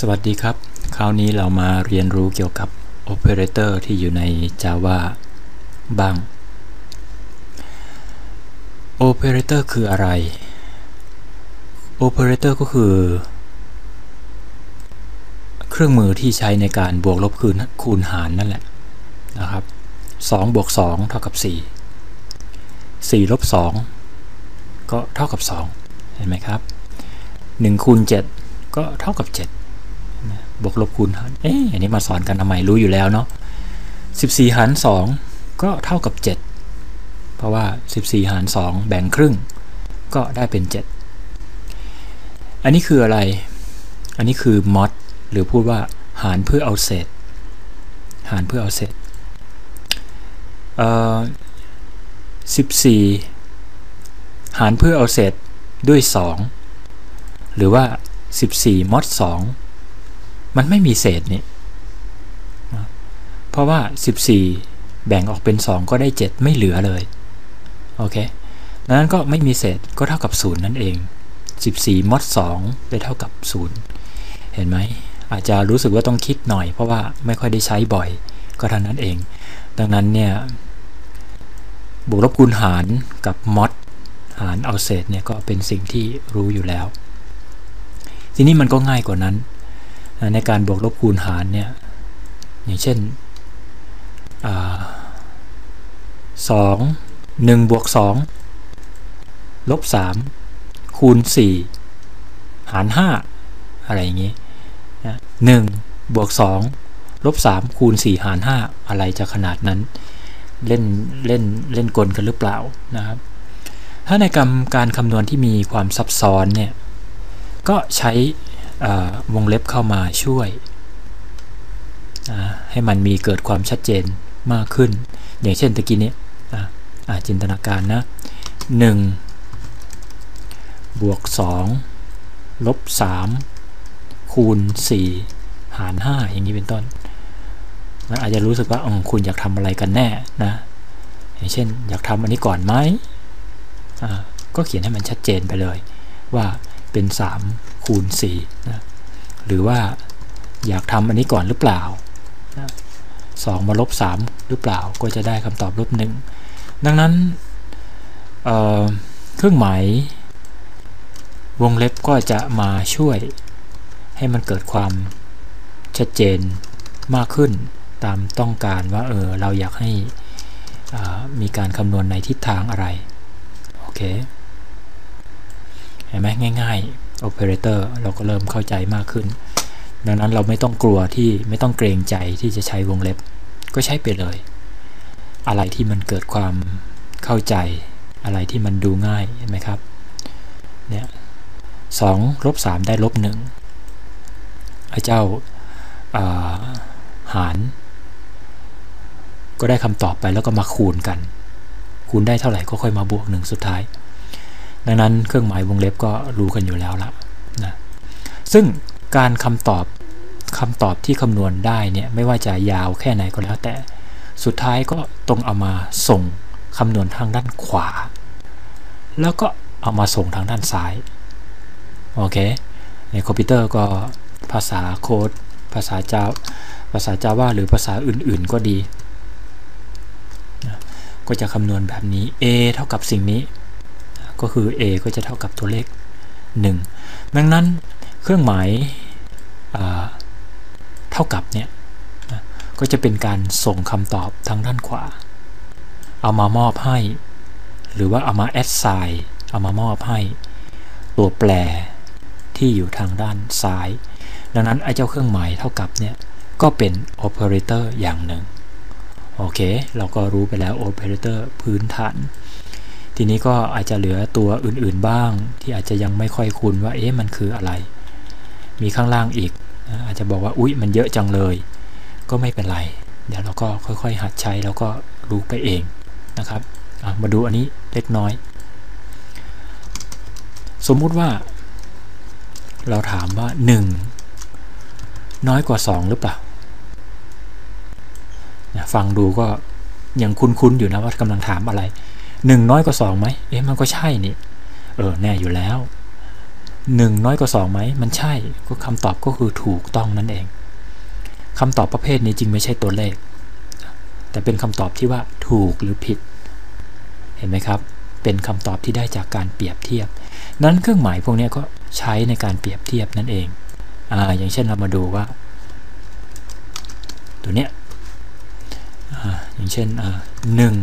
สวัสดีครับ คราวนี้เรามาเรียนรู้เกี่ยวกับโอเปอเรเตอร์ที่อยู่ใน Java บ้างโอเปอเรเตอร์คืออะไรโอเปอเรเตอร์ก็คือ เครื่องมือที่ใช้ในการบวกลบคูณคูณหารนั่นแหละนะครับ2บวก2เท่ากับ 4 4ลบ2ก็เท่ากับ 2 เห็นไหมครับ 1คูณ7ก็เท่ากับ 7 บวกลบคูณหารเอ๊ะอันนี้มาสอนกันทำไมรู้อยู่แล้วเนาะ14 หาร 2 ก็เท่ากับ 7 เพราะว่า 14 หาร 2 แบ่งครึ่ง ก็ได้เป็น 7 อันนี้คืออะไร อันนี้คือ mod หรือพูดว่าหารเพื่อเอาเศษ หารเพื่อเอาเศษเอ่อ14 หารเพื่อเอาเศษด้วย 2 หรือว่า 14 mod 2 มันไม่มีเศษนี่เพราะว่า 14 แบ่งออกเป็น 2 ก็ได้ 7 ไม่เหลือเลย โอเคดังนั้นก็ไม่มีเศษก็เท่ากับ0นั่นเอง 14 mod 2ได้เท่ากับ 0 เห็นไหม อาจจะรู้สึกว่าต้องคิดหน่อย เพราะว่าไม่ค่อยได้ใช้บ่อย ก็เท่านั้นเอง ดังนั้นเนี่ยบวกลบคูณหารกับ mod หารเอาเศษเนี่ยก็เป็นสิ่งที่รู้อยู่แล้ว ทีนี้มันก็ง่ายกว่านั้น ในการบวกลบคูณหารเนี่ยอย่างเช่นสองหนึ่งบวกสองลบสามคูณสี่หารห้าอะไรอย่างนี้หนึ่งบวกสองลบสามคูณสี่หารห้าอะไรจะขนาดนั้น เล่นเล่นเล่นกลกันหรือเปล่านะครับ ถ้าในกรรมการคำนวณที่มีความซับซ้อนเนี่ยก็ใช้ วงเล็บเข้ามาช่วย ให้มันมีเกิดความชัดเจนมากขึ้น อย่างเช่นตะกี้นี้จินตนาการนะ1บวก2ลบ3คูณ 4 หาร 5 อย่างนี้เป็นต้นอาจจะรู้สึกว่าอคุณอยากทำอะไรกันแน่นะอย่างเช่นอยากทำอันนี้ก่อนไหมก็เขียนให้มันชัดเจนไปเลย ว่า เป็น3คูณ4นะหรือว่าอยากทำอันนี้ก่อนหรือเปล่านะ2มาลบ3หรือเปล่าก็จะได้คำตอบลบ1ดังนั้นเเครื่องหมายวงเล็บก็จะมาช่วยให้มันเกิดความชัดเจนมากขึ้นตามต้องการว่าเออเราอยากให้มีการคำนวณในทิศทางอะไร โอเค เห็นไหมง่ายๆ operator เราก็เริ่มเข้าใจมากขึ้น ดังนั้นเราไม่ต้องกลัวที่ไม่ต้องเกรงใจที่จะใช้วงเล็บ ก็ใช้ไปเลย อะไรที่มันเกิดความเข้าใจ อะไรที่มันดูง่ายเห็นไหมครับเนี่ยสองลบสามได้ลบหนึ่งไอ้เจ้าหาร ก็ได้คำตอบไปแล้วก็มาคูณกัน คูณได้เท่าไหร่ก็ค่อยมาบวกหนึ่งสุดท้าย ดังนั้นเครื่องหมายวงเล็บก็รู้กันอยู่แล้วละนะซึ่งการคำตอบคำตอบที่คำนวณได้เนี่ยไม่ว่าจะยาวแค่ไหนก็แล้วแต่ สุดท้ายก็ต้องเอามาส่งคำนวณทางด้านขวา แล้วก็เอามาส่งทางด้านซ้าย โอเค ในคอมพิวเตอร์ก็ภาษาโค้ด ภาษาจาภาษาจาว่าหรือภาษาอื่นๆก็ดี ก็จะคำนวณแบบนี้ a เท่ากับสิ่งนี้ ก็คือ a ก็จะเท่ากับตัวเลข 1 ดังนั้นเครื่องหมายเท่ากับเนี่ยก็จะเป็นการส่งคำตอบทางด้านขวา เอามามอบให้ หรือว่าเอามาแอดไซน์เอามามอบให้ ตัวแปรที่อยู่ทางด้านซ้าย ดังนั้นไอ้เจ้าเครื่องหมายเท่ากับเนี่ยก็เป็นโอเปอเรเตอร์อย่างหนึ่ง โอเค เราก็รู้ไปแล้วโอเปอเรเตอร์พื้นฐาน ทีนี้ก็อาจจะเหลือตัวอื่นๆบ้าง ที่อาจจะยังไม่ค่อยคุ้นว่าเอ๊ะมันคืออะไร มีข้างล่างอีก อาจจะบอกว่าอุ๊ยมันเยอะจังเลย ก็ไม่เป็นไร เดี๋ยวเราก็ค่อยๆ หัดใช้แล้วก็รู้ไปเองนะครับมาดูอันนี้เล็กน้อย สมมุติว่า เราถามว่า 1 น้อยกว่า 2 หรือเปล่าฟังดูก็ยังคุ้นๆอยู่นะว่ากำลังถามอะไร 1น้อยกว่า2ไหมเอ๊ะมันก็ใช่นี่ เออแน่อยู่แล้ว1น้อยกว่า2ไหมมันใช่ก็คำตอบก็คือถูกต้องนั่นเองคำตอบประเภทนี้จริงไม่ใช่ตัวเลข แต่เป็นคำตอบที่ว่าถูกหรือผิด เห็นไหมครับ เป็นคำตอบที่ได้จากการเปรียบเทียบ นั้นเครื่องหมายพวกนี้ก็ใช้ในการเปรียบเทียบนั่นเองอ่าอย่างเช่นเรามาดูว่า ตัวเนี้ยอ่าอย่างเช่นอ่าหนึ่ง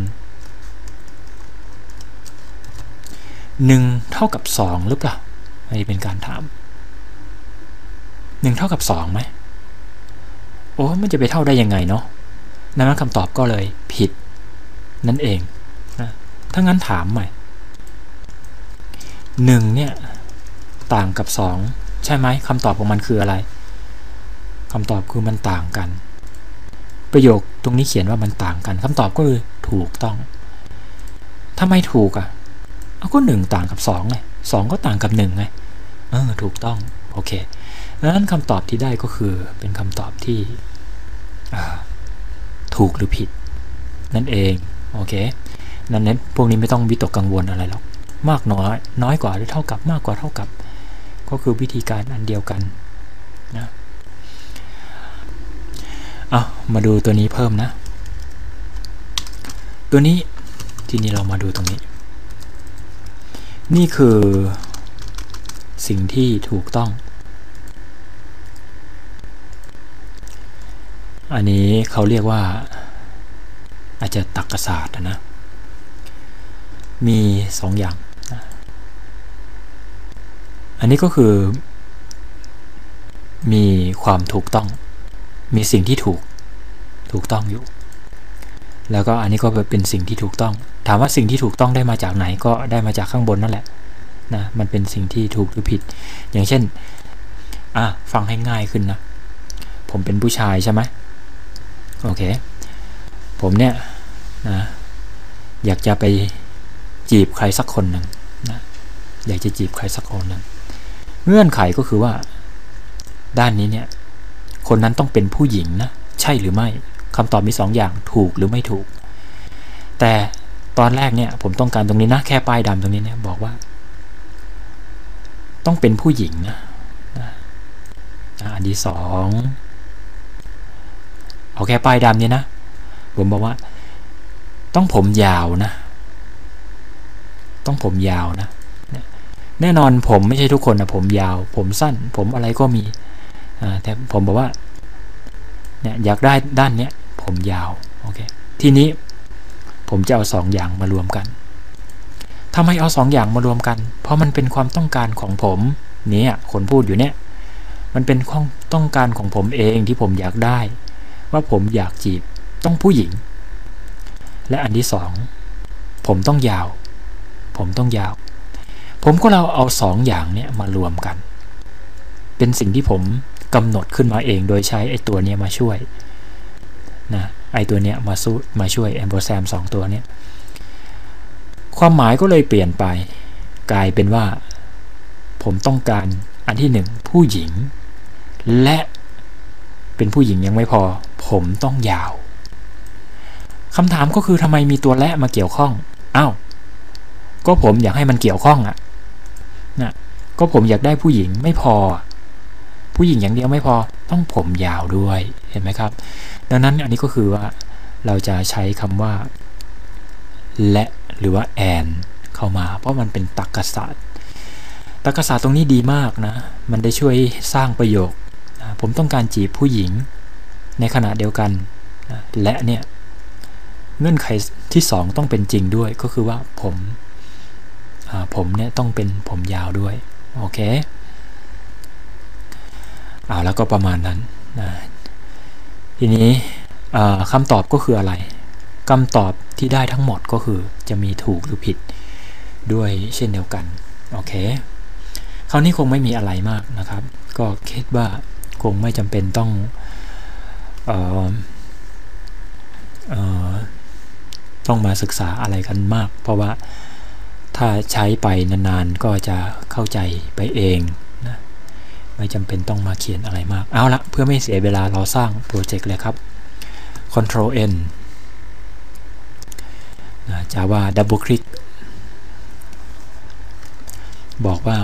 หนึ่งเท่ากับสองหรือเปล่าอันนี้เป็นการถามหนึ่งเท่ากับสองไหมโอ้มันจะไปเท่าได้ยังไงเนาะนั้นคำตอบก็เลยผิด นั่นเองนะถ้างั้นถามใหม่หนึ่งเนี่ย ต่างกับสองใช่ไหมคำตอบของมันคืออะไรคำตอบคือมันต่างกัน ประโยคตรงนี้เขียนว่ามันต่างกันคำตอบก็คือถูกต้องถ้าไม่ถูกอะ่ะ เอาก็หนึ่งต่างกับสองไงสองก็ต่างกับหนึ่งไงเออถูกต้องโอเคดังนั้นคำตอบที่ได้ก็คือเป็นคำตอบที่ถูกหรือผิด นั่นเองโอเคนั้นเน้นพวกนี้ไม่ต้องวิตกกังวลอะไรหรอกมากน้อย น้อยกว่าหรือเท่ากับมากกว่าเท่ากับ ก็คือวิธีการอันเดียวกันนะเอามาดูตัวนี้เพิ่มนะ ตัวนี้ทีนี้เรามาดูตรงนี้ นี่คือ สิ่งที่ถูกต้อง อันนี้เขาเรียกว่า อาจจะตักกศาสตร์นะ มีสองอย่าง อันนี้ก็คือ มีความถูกต้อง มีสิ่งที่ถูก ถูกต้องอยู่ แล้วก็อันนี้ก็เป็นสิ่งที่ถูกต้อง ถามว่าสิ่งที่ถูกต้องได้มาจากไหนก็ได้มาจากข้างบนนั่นแหละนะมันเป็นสิ่งที่ถูกหรือผิด อย่างเช่นอะฟังให้ง่ายขึ้นนะ ผมเป็นผู้ชายใช่ไหมโอเค ผมเนี่ยนะอยากจะไปจีบใครสักคนหนึ่งนะอยากจะจีบใครสักคนหนึ่งเงื่อนไขก็คือว่า ด้านนี้เนี่ย คนนั้นต้องเป็นผู้หญิงนะ ใช่หรือไม่ คำตอบมี2ออย่างถูกหรือไม่ถูก แต่ตอนแรกเนี่ยผมต้องการตรงนี้นะแค่ป้ายดำตรงนี้เนี่ยบอกว่า ต้องเป็นผู้หญิงนะอันที่สองเอาแค่ป้ายดำเนี่ยนะ ผมบอกว่า ต้องผมยาวนะ ต้องผมยาวนะ แน่นอนผมไม่ใช่ทุกคนนะผมยาว ผมสั้น ผมอะไรก็มีแต่ผมบอกว่าเนี่ยอยากได้ด้านเนี้ย ผมยาวโอเคทีนี้ผมจะเอาสองอย่างมารวมกันทำไมเอาสองอย่างมารวมกัน เพราะมันเป็นความต้องการของผมเนี่ยคนพูดอยู่เนี่ย มันเป็นความต้องการของผมเองที่ผมอยากได้ ว่าผมอยากจีบต้องผู้หญิง และอันที่สองผมต้องยาว ผมต้องยาว ผมก็เราเอาสองอย่างเนี่ยมารวมกัน เป็นสิ่งที่ผมกำหนดขึ้นมาเองโดยใช้ไอ้ตัวนี้มาช่วย นะไอ้ตัวเนี้ยมาสู้มาช่วยแอมโบแซมสองตัวเนี้ยความหมายก็เลยเปลี่ยนไป กลายเป็นว่า ผมต้องการอันที่หนึ่งผู้หญิง และเป็นผู้หญิงยังไม่พอ ผมต้องยาวคำถามก็คือทำไมมีตัวและมาเกี่ยวข้องอ้าวก็ผมอยากให้มันเกี่ยวข้องอะ่ะนะก็ผมอยากได้ผู้หญิงไม่พอ ผู้หญิงอย่างเดียวไม่พอต้องผมยาวด้วยเห็นไหมครับ ดังนั้นอันนี้ก็คือว่าเราจะใช้คำว่า และหรือว่าแอนเข้ามา เพราะมันเป็นตรรกศาสตร์ตรรกศาสตร์ตรงนี้ดีมากนะ มันได้ช่วยสร้างประโยค ผมต้องการจีบผู้หญิงในขณะเดียวกัน และเนี่ยเงื่อนไขที่ 2 ต้องเป็นจริงด้วยก็คือว่าผมผมเนี่ยต้องเป็นผมยาวด้วย โอเค อ่าแล้วก็ประมาณนั้นนะทีนี้คำตอบก็คืออะไรคำตอบที่ได้ทั้งหมดก็คือจะมีถูกหรือผิดด้วยเช่นเดียวกัน โอเค คราวนี้คงไม่มีอะไรมากนะครับ ก็คิดว่าคงไม่จำเป็นต้องออออต้องมาศึกษาอะไรกันมาก เพราะว่าถ้าใช้ไปนานๆก็จะเข้าใจไปเอง ไม่จำเป็นต้องมาเขียนอะไรมาก เอาละเพื่อไม่เสียเวลาเราสร้างโปรเจกต์เลยครับ Ctrl N จะว่าดับเบิลคลิกบอกว่า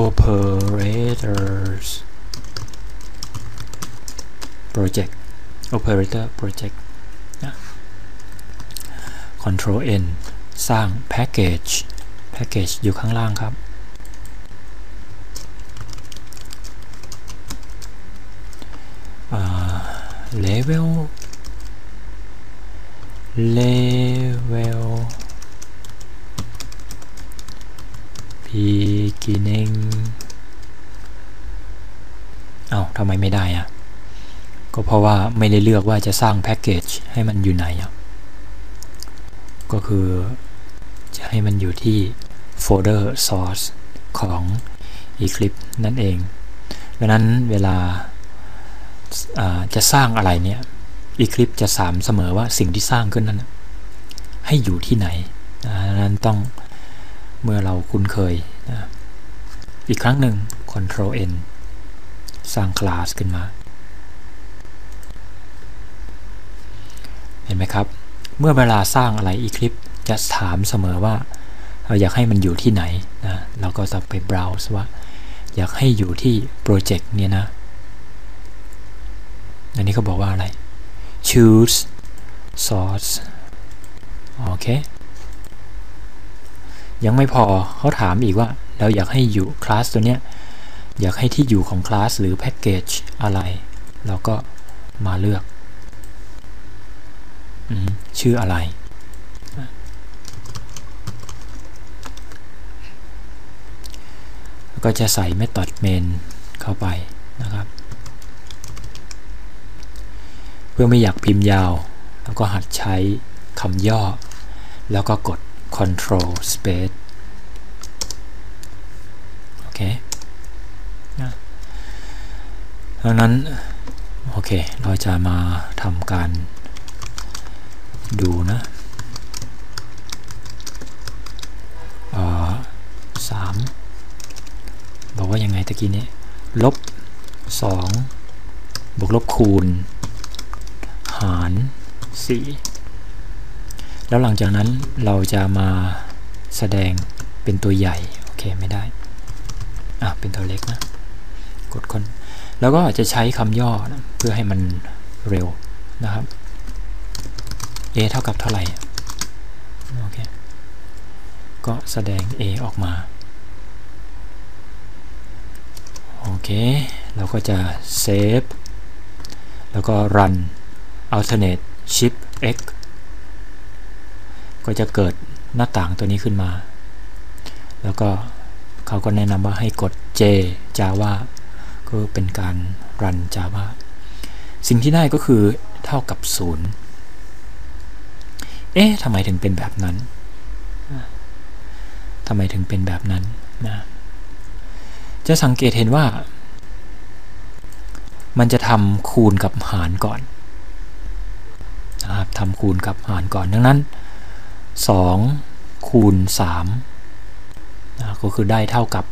operators project operator project นะ control n สร้าง package package อยู่ข้างล่างครับ level level beginning เอา้าทำไมไม่ได้อะก็เพราะว่าไม่ได้เลือกว่าจะสร้างแพ็กเกจให้มันอยู่ไหนอะก็คือจะให้มันอยู่ที่โฟลเดอร์ source ของ Eclipse นั่นเอง ดังนั้นเวลา จะสร้างอะไรเนี่ย Eclipse จะสามเสมอว่าสิ่งที่สร้างขึ้นนั้น ให้อยู่ที่ไหนนั้นต้องเมื่อเราคุ้นเคยนะอีกครั้งหนึ่ง Ctrl N สร้างคลาสขึ้นมา เห็นไหมครับ เมื่อเวลาสร้างอะไร Eclipse จะถามเสมอว่า เราอยากให้มันอยู่ที่ไหนนะเราก็จะไป browse ว่า อยากให้อยู่ที่โปรเจกต์เนี่ยนะ อันนี้เขาบอกว่าอะไร choose source โอเค ยังไม่พอเขาถามอีกว่า เราอยากให้อยู่คลาสตัวเนี้ย อยากให้ที่อยู่ของคลาสหรือแพ็กเกจอะไร เราก็มาเลือกอชื่ออะไรก็จะใส่ method main เข้าไปนะครับ เพื่อไม่อยากพิมพ์ยาว แล้วก็หัดใช้คำย่อ แล้วก็กด control space โอเคดังนั้น โอเค เราจะมาทำการดูนะสามบอกว่ายังไงตะกี้นี้ ลบสองบวกลบคูณ หารสี่แล้วหลังจากนั้นเราจะมาแสดงเป็นตัวใหญ่ โอเค ไม่ได้ อะ เป็นตัวเล็กนะ กดคนแล้วก็จะใช้คำย่อนะเพื่อให้มันเร็วนะครับ a เท่ากับเท่าไหร่ โอเค ก็แสดง a ออกมา โอเค เราก็จะ save แล้วก็ run alternate shift x ก็จะเกิดหน้าต่างตัวนี้ขึ้นมา แล้วก็เขาก็แนะนำว่าให้กด J Java ก็เป็นการ run Java สิ่งที่ได้ก็คือเท่ากับ 0 เอ๊ะทำไมถึงเป็นแบบนั้นทำไมถึงเป็นแบบนั้นนะจะสังเกตเห็นว่า มันจะทำคูณกับหารก่อน นะครับทำคูณกับหารก่อนดังนั้น 2 คูณ3นะก็คือได้เท่ากับ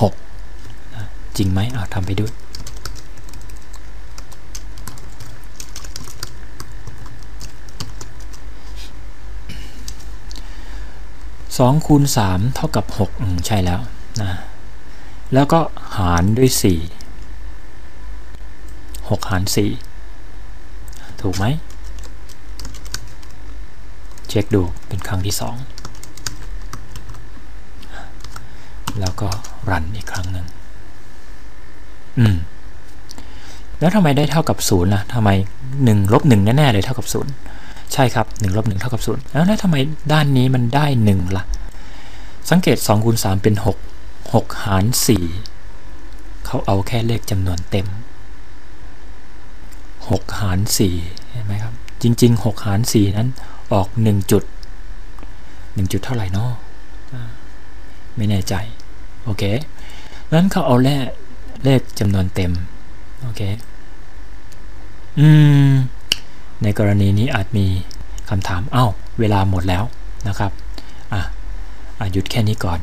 6นะจริงไหมอ่าทำไปด้วย2คูณ3เท่ากับ6อืมใช่แล้วนะแล้วก็หารด้วย4 6หกหาร4ถูกไหม ช็คดูเป็นครั้งที่ 2 แล้วก็รันอีกครั้งหนึ่งอืมแล้วทำไมได้เท่ากับ0นะทำไม1ลบ1แน่ๆเลยเท่ากับ 0 ใช่ครับ1ลบ1เท่ากับ0แล้วแล้วทำไมด้านนี้มันได้1ละ่ะ สังเกต2คูณ3เป็น 6 6 หาร 4 เขาเอาแค่เลขจำนวนเต็ม 6 หาร4เห็นไหมครับ จริง ๆ 6 หาร 4 นั้น ออก1จุด1จุดเท่าไหร่นาะไม่แน่ใจ โอเคนั้นเขาเอาเลขเลขจำนวนเต็ม โอเค อืม ในกรณีนี้อาจมีคำถาม เอา้า เวลาหมดแล้วนะครับ อะหยุดแค่นี้ก่อน